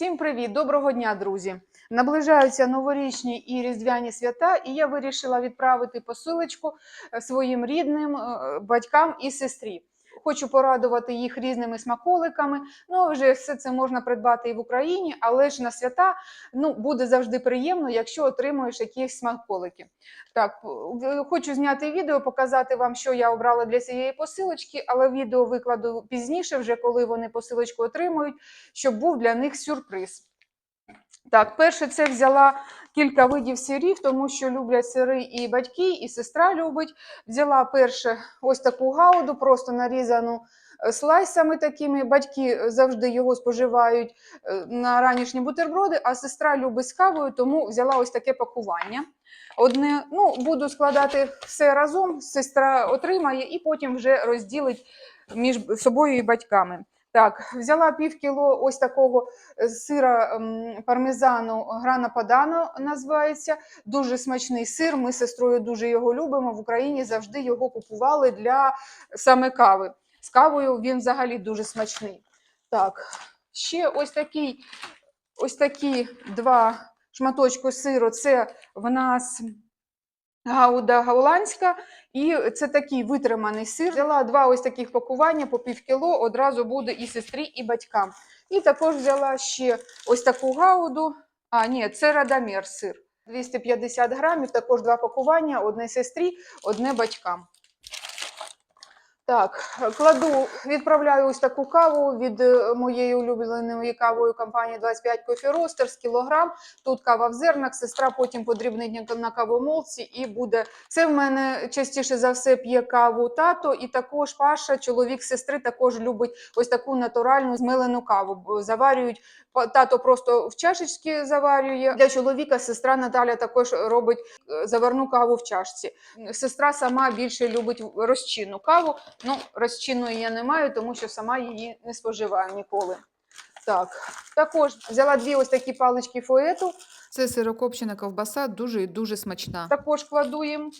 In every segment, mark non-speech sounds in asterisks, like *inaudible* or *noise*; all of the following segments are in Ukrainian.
Всім привіт, доброго дня, друзі! Наближаються новорічні і різдвяні свята, і я вирішила відправити посилочку е, своїм рідним е, батькам і сестрі. Хочу порадувати їх різними смаколиками. Ну, вже все це можна придбати і в Україні, але ж на свята ну, буде завжди приємно, якщо отримуєш якісь смаколики. Так, хочу зняти відео, показати вам, що я обрала для цієї посилочки, але відео викладу пізніше, вже коли вони посилочку отримують, щоб був для них сюрприз. Так, перше, це взяла кілька видів сирів, тому що люблять сири і батьки, і сестра любить. Взяла перше ось таку гауду, просто нарізану е, слайсами такими. Батьки завжди його споживають е, на ранішні бутерброди, а сестра любить з кавою, тому взяла ось таке пакування. Одне, ну, буду складати все разом, сестра отримає і потім вже розділить між собою і батьками. Так, взяла пів кіло ось такого е, сира ем, пармезану грана падано називається. Дуже смачний сир. Ми з сестрою дуже його любимо. В Україні завжди його купували для саме кави. З кавою він взагалі дуже смачний. Так, ще ось такий, ось такі два шматочки сиру. Це в нас гауда Гауланська, І це такий витриманий сир. Взяла два ось таких пакування по пів кіло, одразу буде і сестрі, і батькам. І також взяла ще ось таку гауду. А, ні, це радамер сир. 250 грамів, також два пакування, одне сестрі, одне батькам. Так, кладу, відправляю ось таку каву від е, моєї улюбленої кавої компанії 25 Coffee Roasters, кілограм. Тут кава в зернах, сестра потім подрібнить на кавомолці і буде. Це в мене частіше за все п'є каву тато, і також Паша, чоловік сестри, також любить ось таку натуральну змилену каву. Заварюють тато просто в чашечки заварює. Для чоловіка сестра Наталя також робить е, заварну каву в чашці. Сестра сама більше любить розчинну каву. Ну, розчинної я не маю, тому що сама її не споживаю ніколи. Так, також взяла дві ось такі палички фуету. Це сирокопчена ковбаса, дуже і дуже смачна. також кладу їм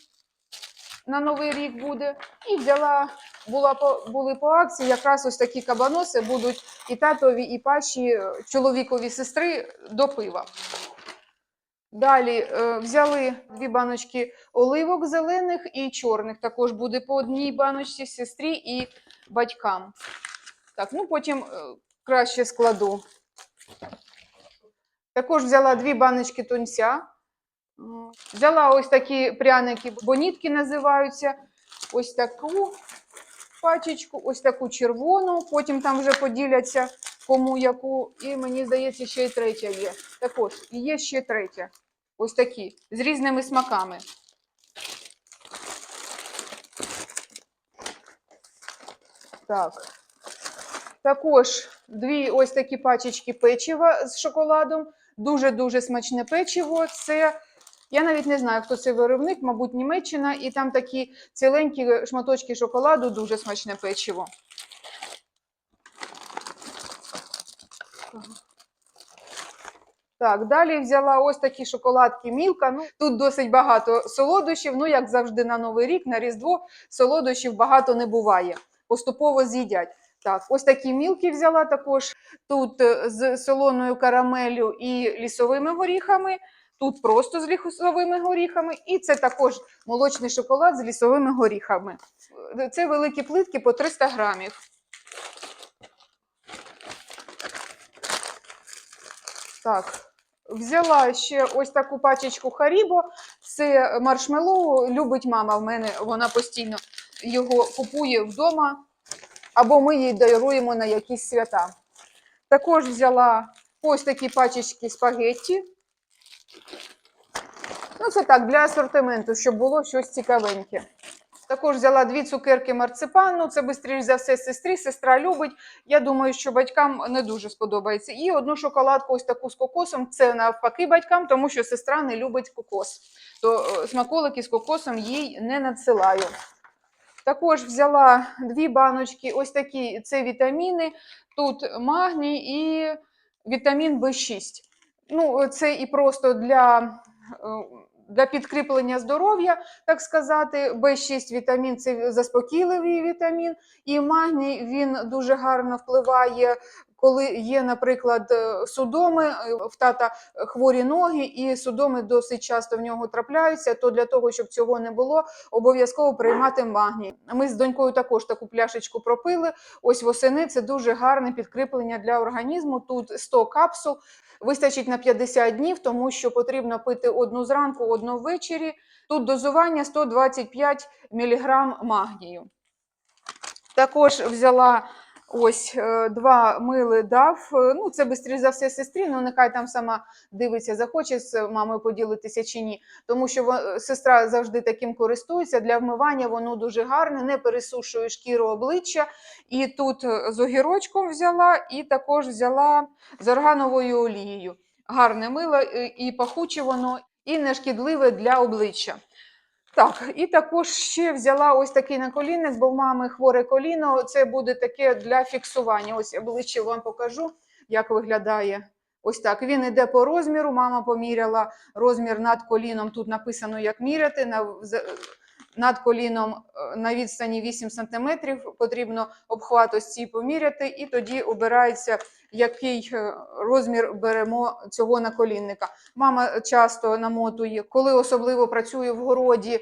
на новий рік буде. І взяла, була по, були по акції, якраз ось такі кабаноси будуть і татові, і паші, е, чоловікові сестри до пива. Далі е, взяли дві баночки оливок зелених і чорних. Також буде по одній баночці сестрі і батькам. Так, ну потім е, краще складу. Також взяла дві баночки тунця. Взяла ось такі пряники, бонітки називаються. Ось таку пачечку, ось таку червону. Потім там вже поділяться кому яку. І мені здається, ще й третя є. Також і є ще третя. Ось такі з різними смаками. Так. Також дві ось такі пачечки печива з шоколадом. Дуже-дуже смачне печиво. Це я навіть не знаю, хто це виробник, мабуть, Німеччина, і там такі ціленькі шматочки шоколаду, дуже смачне печиво. Так, далі взяла ось такі шоколадки Мілка. Ну, тут досить багато солодощів. Ну, як завжди, на Новий рік, на Різдво солодощів багато не буває. Поступово з'їдять. Так, ось такі мілки взяла також. Тут е, з солоною карамелю і лісовими горіхами. Тут просто з лісовими горіхами, і це також молочний шоколад з лісовими горіхами. Це великі плитки по 300 грамів. Так, взяла ще ось таку пачечку Харібо. Це маршмеллоу. Любить мама в мене, вона постійно його купує вдома, або ми їй даруємо на якісь свята. Також взяла ось такі пачечки спагетті. Ну, це так, для асортименту, щоб було щось цікавеньке. Також взяла дві цукерки марципану. Це швидше за все сестрі. Сестра любить. Я думаю, що батькам не дуже сподобається. І одну шоколадку, ось таку з кокосом. Це навпаки батькам, тому що сестра не любить кокос. То е, смаколики з кокосом їй не надсилаю. Також взяла дві баночки, ось такі це вітаміни. Тут магній і вітамін В6. Ну, це і просто для, е, для підкріплення здоров'я, так сказати. Б6 вітамін це заспокійливий вітамін, і магній він дуже гарно впливає коли є, наприклад, е, судоми, е, в тата хворі ноги, і судоми досить часто в нього трапляються, то для того, щоб цього не було, обов'язково приймати магній. Ми з донькою також таку пляшечку пропили. Ось восени це дуже гарне підкріплення для організму. Тут 100 капсул. Вистачить на 50 днів, тому що потрібно пити одну зранку, одну ввечері. Тут дозування 125 мг магнію. Також взяла ось е, два мили дав. Е, Ну, це швидше за все сестрі, ну нехай там сама дивиться, захоче з мамою поділитися чи ні. Тому що во- сестра завжди таким користується. Для вмивання воно дуже гарне, не пересушує шкіру обличчя. І тут е, з огірочком взяла, і також взяла з органовою олією. Гарне мило, е, і пахуче воно, і не шкідливе для обличчя. Так, і також ще взяла ось такий наколінник, бо в мами хворе коліно. Це буде таке для фіксування. Ось я ближче вам покажу, як виглядає. Ось так. Він іде по розміру. Мама поміряла розмір над коліном. Тут написано, як міряти. На, над коліном е, на відстані 8 см потрібно обхват ось цій поміряти, і тоді обирається, який е, розмір беремо цього наколінника. Мама часто намотує, коли особливо працює в городі, е,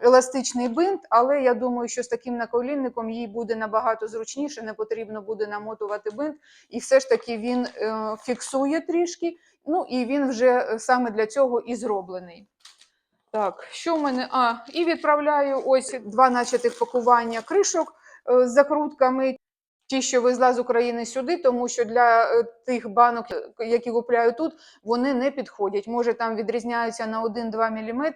еластичний бинт, але я думаю, що з таким наколінником їй буде набагато зручніше, не потрібно буде намотувати бинт, і все ж таки він фіксує трішки. Ну і він вже саме для цього і зроблений. Так, що в мене? А, і відправляю ось два начатих пакування кришок е, з закрутками. Ті, що везла з України сюди, тому що для е, тих банок, е, які купляю тут, вони не підходять. Може, там відрізняються на 1-2 мм,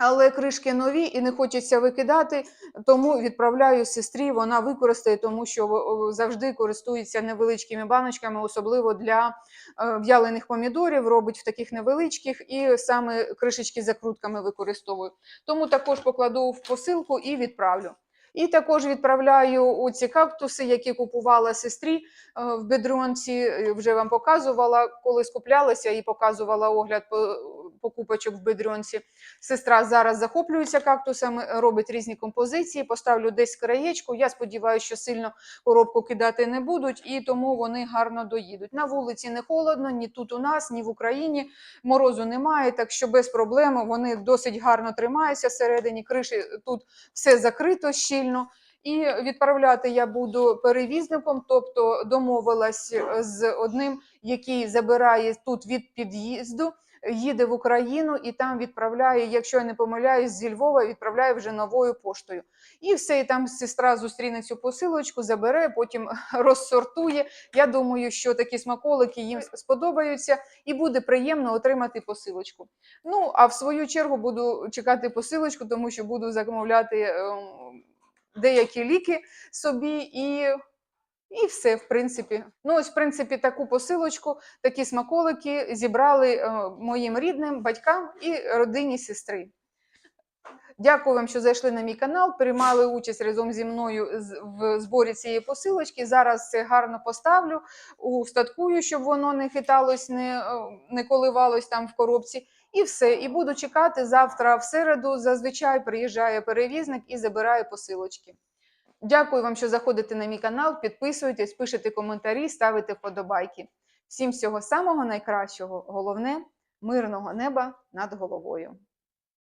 але кришки нові і не хочеться викидати, тому відправляю сестрі, вона використає, тому що завжди користується невеличкими баночками, особливо для е, в'ялених помідорів, робить в таких невеличких і саме кришечки з закрутками використовую. Тому також покладу в посилку і відправлю. І також відправляю оці кактуси, які купувала сестрі е, в бедронці. е, Вже вам показувала, коли скуплялася і показувала огляд покупочок в бедронці. Сестра зараз захоплюється кактусами, робить різні композиції. Поставлю десь краєчку. Я сподіваюся, що сильно коробку кидати не будуть, і тому вони гарно доїдуть. На вулиці не холодно, ні тут у нас, ні в Україні. Морозу немає, так що без проблем вони досить гарно тримаються всередині. Криші тут все закрито щільно. І відправляти я буду перевізником, тобто домовилась з одним, який забирає тут від під'їзду, їде в Україну і там відправляє, якщо я не помиляюсь, зі Львова відправляє вже новою поштою. І все, і там сестра зустріне цю посилочку, забере, потім *laughs* розсортує. Я думаю, що такі смаколики їм сподобаються, і буде приємно отримати посилочку. Ну, а в свою чергу буду чекати посилочку, тому що буду замовляти ем, деякі ліки собі і. І все, в принципі. Ну, ось, в принципі, таку посилочку, такі смаколики зібрали е, моїм рідним батькам і родині сестри. Дякую вам, що зайшли на мій канал, приймали участь разом зі мною в зборі цієї посилочки. Зараз це гарно поставлю, устаткую, щоб воно не хиталось, не, е, не коливалось там в коробці. І все. І буду чекати завтра в середу. Зазвичай приїжджає перевізник і забирає посилочки. Дякую вам, що заходите на мій канал, підписуєтесь, пишете коментарі, ставите вподобайки. Всім всього самого найкращого. Головне мирного неба над головою.